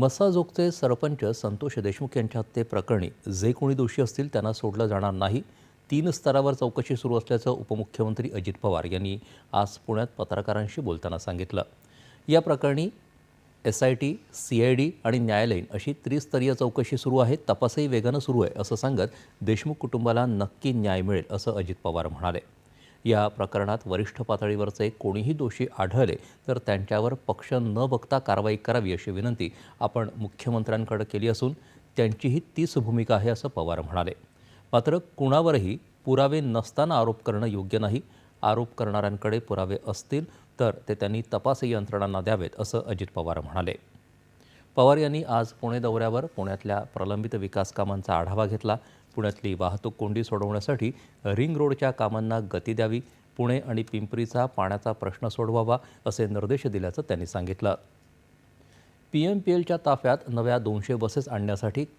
मसाजोगचे सरपंच संतोष देशमुख यांच्या हत्येप्रकरणी जे कोणी दोषी असतील त्यांना सोडलं जाणार नाही. तीन स्तरावर चौकशी सुरू असल्याचं उपमुख्यमंत्री अजित पवार यांनी आज पुण्यात पत्रकारांशी बोलताना सांगितलं. या प्रकरणी S I T C I D आणि न्यायालयीन अशी त्रिस्तरीय चौकशी सुरू आहे. तपासही वेगानं सुरू आहे असं सांगत देशमुख कुटुंबाला नक्की न्याय मिळेल असं अजित पवार म्हणाले. या प्रकरणात वरिष्ठ पातळीवरचे कोणीही दोषी आढळले तर त्यांच्यावर पक्ष न बघता कारवाई करावी अशी विनंती आपण मुख्यमंत्र्यांकडे केली असून त्यांचीही तीच भूमिका आहे असं पवार म्हणाले. मात्र कुणावरही पुरावे नसताना आरोप करणं योग्य नाही. आरोप करणाऱ्यांकडे पुरावे असतील तर ते त्यांनी तपास यंत्रणांना द्यावेत असं अजित पवार म्हणाले. पवार यांनी आज पुणे दौऱ्यावर पुण्यातल्या प्रलंबित विकास कामांचा आढावा घेतला. पुण्यातली वाहतूक कोंडी सोडवण्यासाठी रिंग रोडच्या कामांना गती द्यावी पुणे आणि पिंपरीचा पाण्याचा प्रश्न सोडवावा असे निर्देश दिल्याचं त्यांनी सांगितलं. पी एम पी एलच्या ताफ्यात नव्या दोनशे बसेस आणण्यासाठी कर